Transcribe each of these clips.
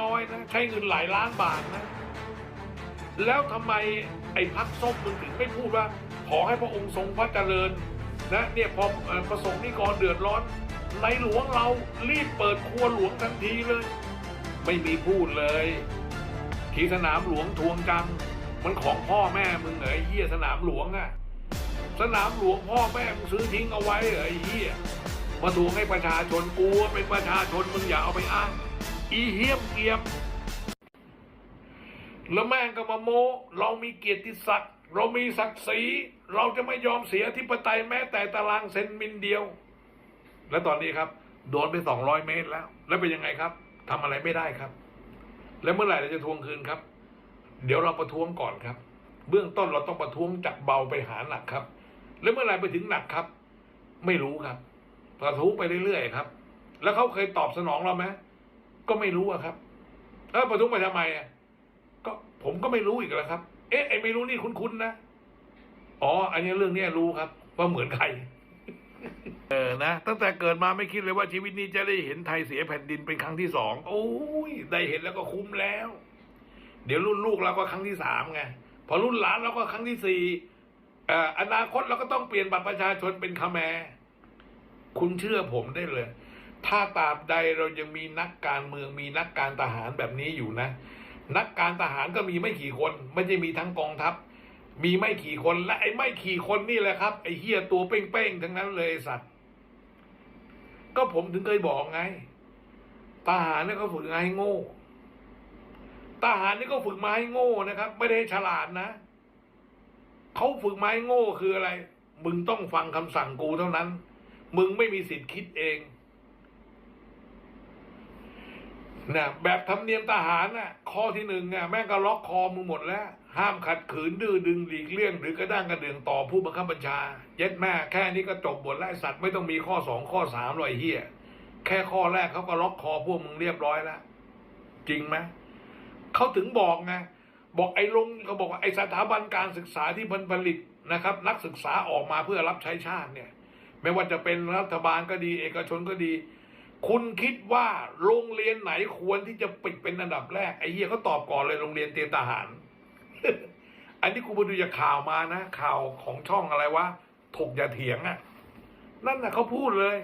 น้อยๆนะใช้เงินหลายล้านบาทนะ แล้วทำไมไอ้พักส้มมึงถึงไม่พูดว่า ขอให้พระองค์ทรงพระเจริญนะเนี่ยพอประสงค์นิกรเดือดร้อนในหลวงเรารีบเปิดครัวหลวงทันทีเลย ไม่มีพูดเลยที่สนามหลวงทวงจัง มันของพ่อแม่มึงเหรอเหี้ยสนามหลวงอะสนามหลวงพ่อแม่มึงซื้อทิ้งเอาไว้เหรอเหี้ยมาทวงให้ประชาชนกูเป็นประชาชนมึงอย่าเอาไปอ้าง อีเหี้ยมเกียม แล้วแม่งก็มาโมเรามีเกียรติศักดิ์เรามีศักดิ์ศรีเราจะไม่ยอมเสียทิปไตยแม้แต่ตารางเซนมิลเดียว และตอนนี้ครับ โดนไปสองร้อยเมตรแล้ว แล้วเป็นยังไงครับทำอะไรไม่ได้ครับ แล้วเมื่อไหร่เราจะทวงคืนครับ เดี๋ยวเราประท้วงก่อนครับ เบื้องต้นเราต้องประท้วงจากเบาไปหาหนักครับ แล้วเมื่อไหร่ไปถึงหนักครับ ไม่รู้ครับ ประท้วงไปเรื่อยๆครับ แล้วเขาเคยตอบสนองเราไหม ก็ไม่รู้อะครับแล้วประท้วงไปทำไมอะก็ผมก็ไม่รู้อีกแล้วครับ เอ๊ะไอ้ไม่รู้นี่คุ้นๆนะอ๋อ อันนี้เรื่องเนี้ยรู้ครับ ว่าเหมือนใครเออนะตั้งแต่เกิดมาไม่คิดเลยว่าชีวิตนี้จะได้เห็นไทยเสียแผ่นดินเป็นครั้งที่สองโอ้ยได้เห็นแล้วก็คุ้มแล้ว เดี๋ยวรุ่นลูกเราก็ครั้งที่สามไงพอรุ่นหลานเราก็ครั้งที่สี่เอ่ออนาคตเราก็ต้องเปลี่ยนบัตรประชาชนเป็นคาแมร์คุณเชื่อผมได้เลย ถ้าตราบใดเรายังมีนักการเมืองมีนักการทหารแบบนี้อยู่นะ นักการทหารก็มีไม่กี่คน ไม่ใช่มีทั้งกองทัพ มีไม่กี่คนและไอ้ไม่กี่คนนี่แหละครับ ไอ้เฮียตัวเป้งๆทั้งนั้นเลยไอ้สัตว์ ก็ผมถึงเคยบอกไงทหารนี่ก็ฝึกมาให้โง่ทหารนี่ก็ฝึกมาให้โง่นะครับ ไม่ได้ฉลาดนะเขาฝึกมาให้โง่คืออะไร มึงต้องฟังคำสั่งกูเท่านั้น มึงไม่มีสิทธิ์คิดเอง นะแบบธรรมเนียมทหารน่ะข้อที่หนึ่งอะแม่งก็ล็อกคอมึงหมดแล้ว ห้ามขัดขืนดื้อดึงหลีกเลี่ยง หรือกระด้างกระเดืองต่อผู้บังคับบัญชา เย็ดแม่แค่นี้ก็จบบทแล้วสัตว์ไม่ต้องมีข้อสองข้อสามรอกไอ้เหี้ยแค่ข้อแรกเขาก็ล็อกคอพวกมึงเรียบร้อยแล้วจริงไหมเขาถึงบอกไงบอกไอ้ลงเขาบอกว่าไอ้สถาบันการศึกษาที่ผลิตนะครับ นักศึกษาออกมาเพื่อรับใช้ชาติเนี่ย ไม่ว่าจะเป็นรัฐบาลก็ดี เอกชนก็ดี คุณคิดว่าโรงเรียนไหนควรที่จะปิดเป็นอันดับแรกไอ้เหี้ยเขาตอบก่อนเลยโรงเรียนเตรียมทหาร อันนี้กูไปดูจากข่าวมานะข่าวของช่องอะไรวะถกอย่าเถียงอะ่ะ นั่นนะเขาพูดเลย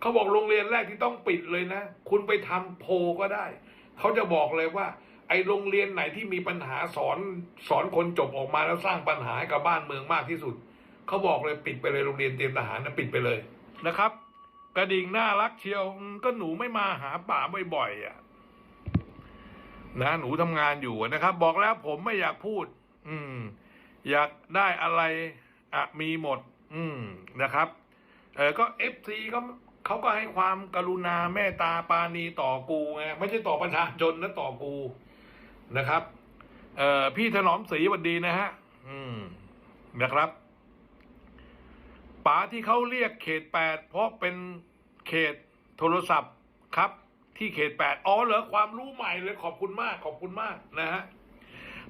เขาบอกโรงเรียนแรกที่ต้องปิดเลยนะ คุณไปทำโพก็ได้ เขาจะบอกเลยว่า ไอ้โรงเรียนไหนที่มีปัญหาสอนสอนคนจบออกมาแล้วสร้างปัญหาให้กับบ้านเมืองมากที่สุดเขาบอกเลยปิดไปเลยโรงเรียนเตรียมทหารนะปิดไปเลยนะครับ กระดิ่งน่ารักเชียวก็หนูไม่มาหาป่าบ่อยๆอะ นะหนูทำงานอยู่นะครับ บอกแล้วผมไม่อยากพูด อืม อยากได้อะไรอะมีหมด อืมนะครับ เออก็เอฟซีก็เขาก็ให้ความกรุณาเมตตาปาณีต่อกูไงไม่ใช่ต่อประชาชนนะต่อกูนะครับ เออพี่ถนอมศรีสวัสดีนะฮะ อืมนะครับ ป๋าที่เขาเรียกเขตแปดเพราะเป็นเขตโทรศัพท์ครับ ที่เขตแปดอ๋อเหรอความรู้ใหม่เลยขอบคุณมากขอบคุณมากนะฮะ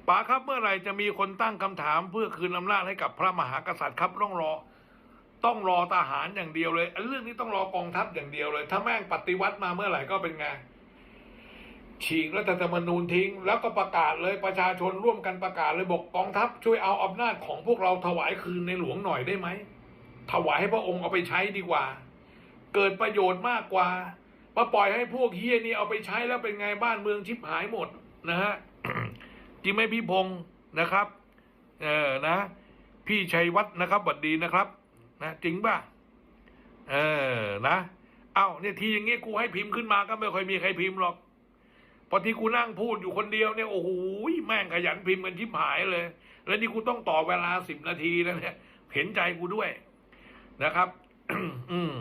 ป๋าครับเมื่อไหร่จะมีคนตั้งคำถามเพื่อคืนอำนาจให้กับพระมหากษัตริย์ครับต้องรอ ต้องรอทหารอย่างเดียวเลยเรื่องนี้ต้องรอกองทัพอย่างเดียวเลย ถ้าแม่งปฏิวัติมาเมื่อไหร่ก็เป็นไงฉีกรัฐธรรมนูญทิ้ง แล้วก็ประกาศเลยประชาชนร่วมกันประกาศเลยบอกกองทัพช่วยเอาอำนาจของพวกเราถวายคืนในหลวงหน่อยได้ไหม ถวายให้พระองค์เอาไปใช้ดีกว่า เกิดประโยชน์มากกว่ามาปล่อยให้พวกเฮียนี่เอาไปใช้แล้วเป็นไงบ้านเมืองชิบหายหมดนะฮะจริงไหมพี่พงศ์นะครับ เออนะ พี่ชัยวัฒน์นะครับบัดดีนะครับ นะจริงป่ะเออนะเอ้าเนี่ยทีอย่างเงี้ยกูให้พิมพ์ขึ้นมาก็ไม่ค่อยมีใครพิมพ์หรอกพอที่กูนั่งพูดอยู่คนเดียวเนี่ยโอ้โหแม่งขยันพิมพ์กันชิบหายเลย แล้วนี่กูต้องต่อเวลาสิบนาทีแล้วเนี่ยเห็นใจกูด้วย นะครับ อืม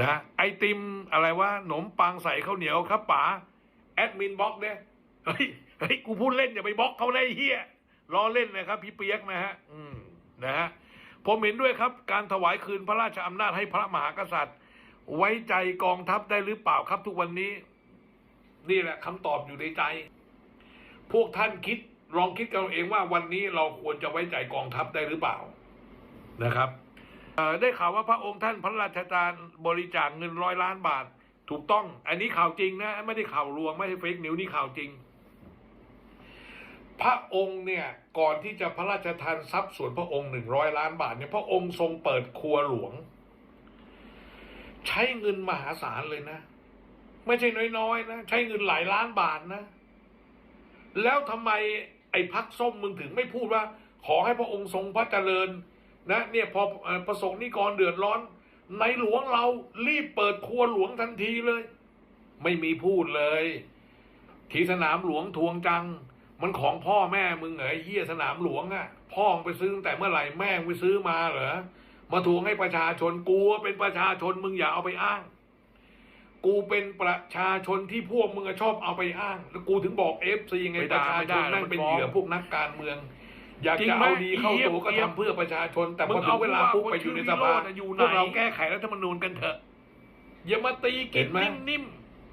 นะไอติมอะไรวะขนมปังใส่ข้าวเหนียวครับป๋าแอดมินบล็อกเนี่ยเฮ้ยเฮ้ยกูพูดเล่นอย่าไปบล็อกเขาเลยเฮียรอเล่นนะครับ พี่เปียกนะฮะ อืมนะฮะผมเห็นด้วยครับ การถวายคืนพระราชอำนาจให้พระมหากษัตริย์ ไว้ใจกองทัพได้หรือเปล่าครับทุกวันนี้ นี่แหละคำตอบอยู่ในใจ พวกท่านคิดลองคิดกันเอาเองว่าวันนี้เราควรจะไว้ใจกองทัพได้หรือเปล่านะครับ ได้ข่าวว่าพระองค์ท่านพระราชทานบริจาคเงินร้อยล้านบาท ถูกต้อง อันนี้ข่าวจริงนะ ไม่ได้ข่าวลวงไม่ใช่เฟกนิวนี่ข่าวจริง พระองค์เนี่ยก่อนที่จะพระราชทานทรัพย์ส่วนพระองค์หนึ่งร้อยล้านบาทเนี่ยพระองค์ทรงเปิดครัวหลวง ใช้เงินมหาศาลเลยนะ ไม่ใช่น้อยๆนะ ใช้เงินหลายล้านบาทนะ แล้วทำไมไอ้พักส้มมึงถึงไม่พูดว่า ขอให้พระองค์ทรงพระเจริญ นะเนี่ยพอเอ่อประสงค์นิกรเดือดร้อน ในหลวงเรารีบเปิดครัวหลวงทันทีเลย ไม่มีพูดเลย ที่สนามหลวงทวงจัง มันของพ่อแม่มึงเหรอไอ้เหี้ยสนามหลวงอะ่ะ พ่อมึงไปซื้อตั้งแต่เมื่อไหร่แม่มึงไปซื้อมาเหรอมาทวงให้ประชาชนกูเป็นประชาชนมึงอย่าเอาไปอ้าง กูเป็นประชาชนที่พวกมึงอะชอบเอาไปอ้าง แล้วกูถึงบอกเอฟซีไงไม่ปได้ระชาไม่ชได้นนั่นมันเป็นฟ้องเหยื่อพวกนักการเมือง อยากจริงจะไหมเอาดีเข้าเอี๊ยบตัวก็เอี๊ยบทำเพื่อประชาชน แต่มึพองถึเอางเวลาปุ๊บไปอยู่ในสภาอยู่พวกเราไหนแก้ไขรัฐธรรมนูญกันเถอะอย่ามาตีเห็กินนไหมนิ่ม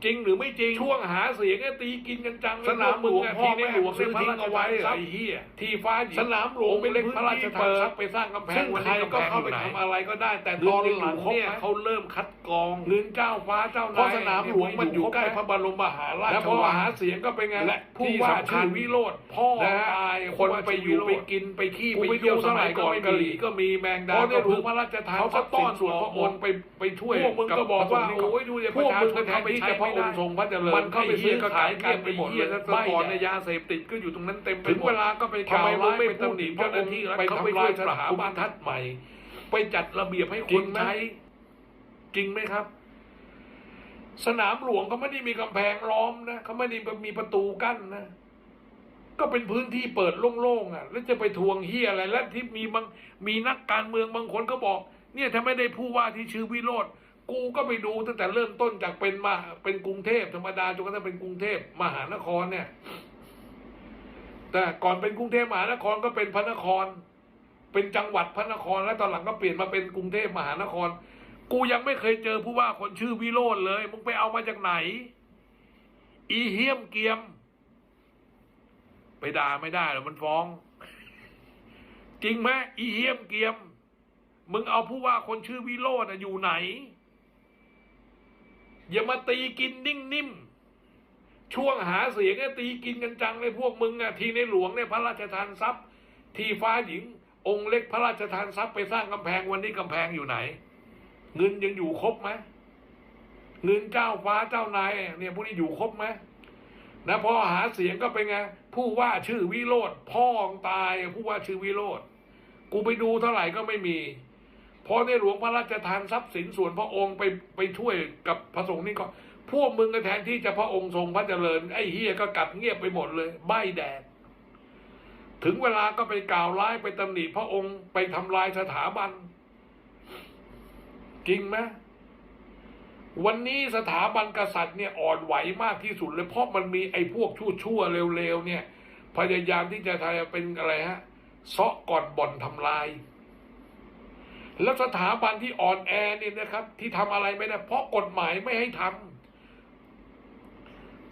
จริงหรือไม่จริง ช่วงหาเสียงก็ตีกินกันจังสนามหลวงอะพ่อที่แม่ในหหลลววงงซื้ซื้ออทิ้ทิ้งงเอาเอาไว้ไว้เหรอไอ้ไอ้เหี้ยที่ฟ้าหญิงสนามหลวงเป็นพระราชทานทรัพย์ไปสร้างกำแพงซึ่งวันใครนี้ก็กำแพงเข้าอไปยู่ไหนทำอะไรก็ได้ แต่ตตออนนหหลัลังงเนี่เนี่ยยเขาเขาเริ่มคัดกรองเงินเจ้าฟ้าเจ้านายเพราะสนามหลวงมันอยู่ใกล้พระบรมมหาราชแล้วพอวังหาเสียงก็เป็นไงและผู้ที่ว่าสำคัชื่ญอวิโรธพ่อนะฮะตายคคนนไปไปออยู่ยู่ไปไปกิกินนไปขี้กูไปไปเที่ยวดูสสมัมัยยก่อนก่อนกะหรี่ก็มีแมงดาเพราะเนี่ยก็ถูกพระราชทานเขาทรัก็พย์ต้สิอนนส่วนพระองค์ไปไปช่วยพวกมึงก็บอกว่าประสงค์นิกรโอ้ยดูดิพวกมึงก็ประชาชนแทนที่จะพระองค์ทรงพระเจริญมันเข้าไปซื้อขายกันไปหมดเลยสปอร์ตในยาเสพติดก็อยู่ตรงนั้นเต็มไปถึงหมดเวลาก็ไปกทำล่าวไมมึงร้ายไม่ไปพูดตำหนิถึงเจ้าเจ้าหหน้าน้าที่ที่แล้วไปเขาเขาไปไปช่ช่ววยยสปรับถาภูบัมินทัศน์ใหม่ ไปจัดระเบียบให้คจรินงไหมใช้จริงไหมครับ สนามหลวงเขาไม่ได้มีกำแพงล้อมนะเขาไม่ได้มีประตูกั้นนะก็เป็นพื้นที่เปิดโล่งๆอะ แล้วจะไปทวงเฮียอะไร และที่มีบางมีนักการเมืองบางคนก็บอก เนี่ยถ้าไม่ได้ผู้ว่าที่ชื่อวิโรธ กูก็ไปดูตั้งแต่เริ่มต้นจากเป็นมาเป็นกรุงเทพธรรมดาจนกระทั่งเป็นกรุงเทพมหานครเนี่ย แต่ก่อนเป็นกรุงเทพมหานครก็เป็นพระนคร เป็นจังหวัดพระนครแล้วตอนหลังก็เปลี่ยนมาเป็นกรุงเทพมหานคร กูยังไม่เคยเจอผู้ว่าคนชื่อวิโรธเลยมึงไปเอามาจากไหน อีเฮี้ยมเกียม ไปด่าไม่ได้หรอกมันฟ้อง จริงไหมอีเฮี้ยมเกียมมึงเอาผู้ว่าคนชื่อวิโรธอะอยู่ไหน อย่ามาตีกินนิ่งนิ่มช่วงหาเสียงก็ตีกินกันจังเลยพวกมึงอะทีในหลวงเนี่ยพระราชทานทรัพย์ ที่ฟ้าหญิง องค์เล็กพระราชทานทรัพย์ไปสร้างกำแพงวันนี้กำแพงอยู่ไหน เงินยังอยู่ครบไหมเงินเจ้าฟ้าเจ้านายเนี่ยพวกนี้อยู่ครบไหมนะพอหาเสียงก็เป็นไงผู้ว่าชื่อวิโรธพ่อของตายผู้ว่าชื่อวิโรธกูไปดูเท่าไหร่ก็ไม่มี พอในหลวงพระราชทานทรัพย์สินส่วนพระองค์ไปไปช่วยกับพระสงฆ์นี่ก็ พวกมึงก็แทนที่จะพระองค์ทรงพระเจริญไอ้เฮียก็กลับเงียบไปหมดเลย ใบแดดถึงเวลาก็ไปกล่าวร้ายไปตำหนิพระองค์ไปทำลายสถาบัน จริงไหมวันนี้สถาบันกษัตริย์เนี่ยอ่อนไหวมากที่สุดเลยเพราะมันมีไอ้พวกชั่วชั่วๆเร็วๆเนี่ย พยายามที่จะทำเป็นอะไรฮะเซาะก่อนบ่อนทำลาย แล้วสถาบันที่อ่อนแอเนี่ยนะครับ ที่ทำอะไรไม่ได้เพราะกฎหมายไม่ให้ทำ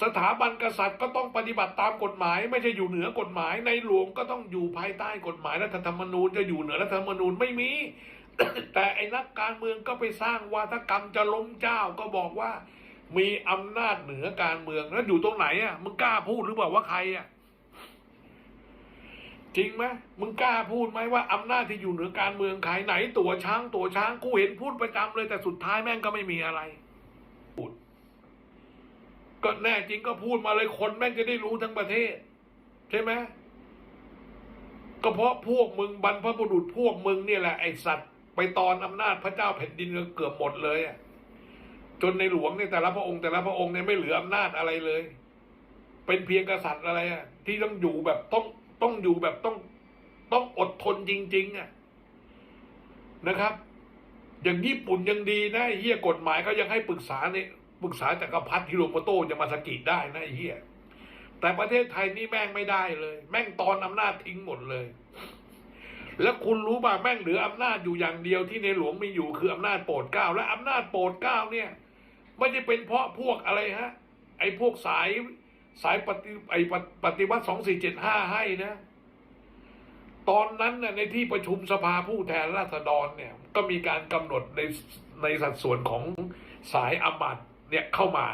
สถาบันกษัตริย์ก็ต้องปฏิบัติตามกฎหมาย ไม่ใช่อยู่เหนือกฎหมาย ในหลวงก็ต้องอยู่ภายใต้กฎหมายรัฐธรรมนูญจะอยู่เหนือรัฐธรรมนูญไม่มี แต่ไอ้นักการเมืองก็ไปสร้างวาทกรรมจะล้มเจ้าก็บอกว่า มีอำนาจเหนือการเมืองแล้วอยู่ตรงไหนอะมึงกล้าพูดหรือเปล่าว่าใครอะ จริงไหมมึงกล้าพูดไหมว่าอำนาจที่อยู่เหนือการเมืองใครไหน ตัวช้างตัวช้างกูเห็นพูดประจำเลยแต่สุดท้ายแม่งก็ไม่มีอะไรพูดก็แน่จริงก็พูดมาเลยคนแม่งจะได้รู้ทั้งประเทศ ใช่ไหมก็เพราะพวกมึงบรรพบุรุษพวกมึงเนี่ยแหละไอสัตว์ไปตอนอำนาจพระเจ้าแผ่นดินเกือบหมดเลยอะจนในหลวงเนี่ยแต่ละพระองค์แต่ละพระองค์เนี่ยไม่เหลืออำนาจอะไรเลย เป็นเพียงกษัตริย์อะไรอะที่ต้องอยู่แบบต้อง ต้องอยู่แบบต้องต้องอดทนจริง ๆอะนะครับ อย่างญี่ปุ่นยังดีนะเฮียกฎหมายเขายังให้ปรึกษาเนี่ยปรึกษาจักรพรรดิฮิโรโมโตะยามาสกิได้นะเฮียแต่ประเทศไทยนี่แม่งไม่ได้เลย แม่งตอนอำนาจทิ้งหมดเลย แล้วคุณรู้ป่ะแม่งเหลืออำนาจอยู่อย่างเดียวที่ในหลวงมีอยู่คืออำนาจโปรดเกล้าและอำนาจโปรดเกล้าเนี่ยไม่ได้เป็นเพราะพวกอะไรฮะ ไอ้พวกสาย สายปฏิไอปฏิปฏิวัติสองสี่เจ็ดห้าให้นะ ตอนนั้นน่ะในที่ประชุมสภาผู้แทนราษฎรเนี่ย ก็มีการกำหนดในในสัดส่วนของสายอำมาตเนี่ยเข้ามา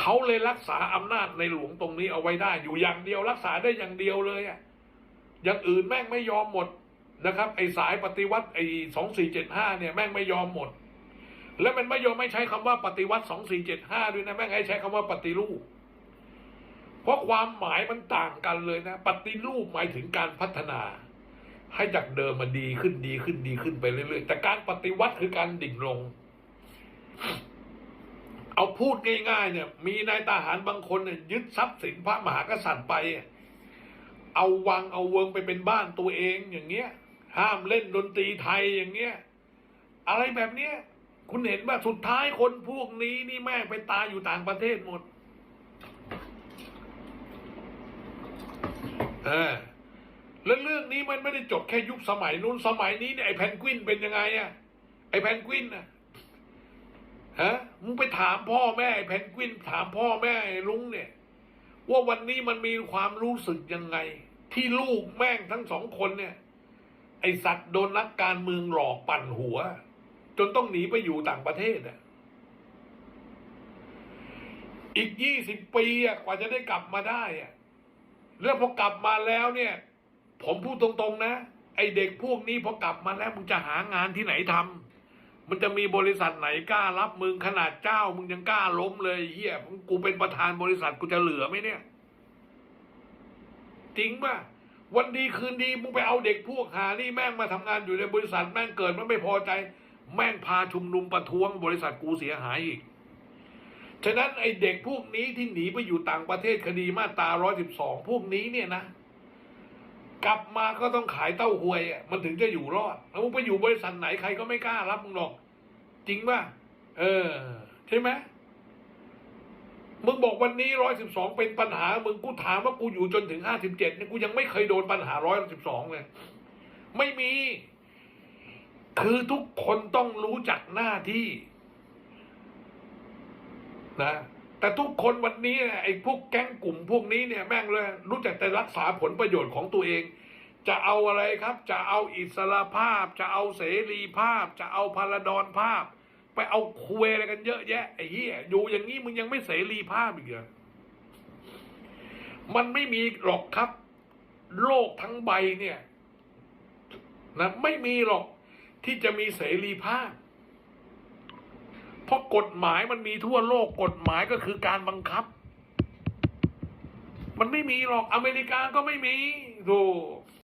เขาเลยรักษาอำนาจในหลวงตรงนี้เอาไว้ได้อยู่อย่างเดียวรักษาได้อย่างเดียวเลยอะอย่างอื่นแม่งไม่ยอมหมดนะครับ ไอ้สายปฏิวัติไอ้สองสี่เจ็ดห้าเนี่ยแม่งไม่ยอมหมด และมันไม่ยอมไม่ใช้คำว่าปฏิวัติสองสี่เจ็ดห้าด้วยนะแม่งให้ใช้คำว่าปฏิรูป เพราะความหมายมันต่างกันเลยนะ ปฏิรูปหมายถึงการพัฒนา ให้จากเดิมมันดีขึ้นดีขึ้นดีขึ้นไปเรื่อยๆ แต่การปฏิวัติคือการดิ่งลง เอาพูดง่ายๆเนี่ย มีนายทหารบางคนเนี่ยยึดทรัพย์สินพระมหากษัตริย์ไป เอาวังเอาเวิงไปเป็นบ้านตัวเองอย่างเงี้ย ห้ามเล่นดนตรีไทยอย่างเงี้ย อะไรแบบเนี้ย คุณเห็นว่าสุดท้ายคนพวกนี้นี่แม่งไปตายอยู่ต่างประเทศหมด เออแล้วเรื่องนี้มันไม่ได้จบแค่ยุคสมัยนู้นสมัยนี้เนี่ยไอ้แพนกวินเป็นยังไงอะไอ้แพนกวินนะฮะมึงไปถามพ่อแม่ไอ้แพนกวิน ถามพ่อแม่ไอ้ลุงเนี่ย ว่าวันนี้มันมีความรู้สึกยังไง ที่ลูกแม่งทั้งสองคนเนี่ย ไอสัตว์โดนนักการเมืองหลอกปั่นหัว จนต้องหนีไปอยู่ต่างประเทศอะอีกยี่สิบปีอะกว่าจะได้กลับมาได้อะ แล้วพอกลับมาแล้วเนี่ย ผมพูดตรงๆนะ ไอเด็กพวกนี้พอกลับมาแล้วมึงจะหางานที่ไหนทำมันจะมีบริษัทไหนกล้ารับมึงขนาดเจ้ามึงยังกล้าล้มเลยเฮียกูเป็นประธานบริษัทกูจะเหลือไหมเนี่ย จริงป่ะวันดีคืนดีมึงไปเอาเด็กพวกหานี่แม่งมาทำงานอยู่ในบริษัทแม่งเกิดมันไม่พอใจ แม่งพาชุมนุมประท้วงบริษัทกูเสียหายอีก ฉะนั้นไอเด็กพวกนี้ที่หนีไปอยู่ต่างประเทศคดีมาตราร้อยสิบสองพวกนี้เนี่ยนะ กลับมาก็ต้องขายเต้าหวยอะมันถึงจะอยู่รอดแล้วมึงไปอยู่บริษัทไหนใครก็ไม่กล้ารับมึงหรอก จริงป่ะเออ ใช่ไหมมึงบอกวันนี้ร้อยสิบสองเป็นปัญหา มึงกูถามว่ากูอยู่จนถึงห้าสิบเจ็ดเนี่ยกูยังไม่เคยโดนปัญหาร้อยสิบสองเลยไม่มี คือทุกคนต้องรู้จักหน้าที่ นะ แต่ทุกคนวันนี้ไอ้พวกแก๊งกลุ่มพวกนี้เนี่ยแม่งเลยรู้จักแต่รักษาผลประโยชน์ของตัวเอง จะเอาอะไรครับ จะเอาอิสระภาพ จะเอาเสรีภาพ จะเอาพาราดอนภาพ ไปเอาคุยอะไรกันเยอะแยะไอ้เหี้ยอยู่อย่างนี้มึงยังไม่เสรีภาพอีกเหรอมันไม่มีหรอกครับ โลกทั้งใบเนี่ยนะไม่มีหรอกที่จะมีเสรีภาพ เพราะกฎหมายมันมีทั่วโลกกฎหมายก็คือการบังคับ มันไม่มีหรอกอเมริกาก็ไม่มีดู